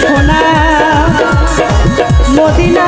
সোনা মদিনা।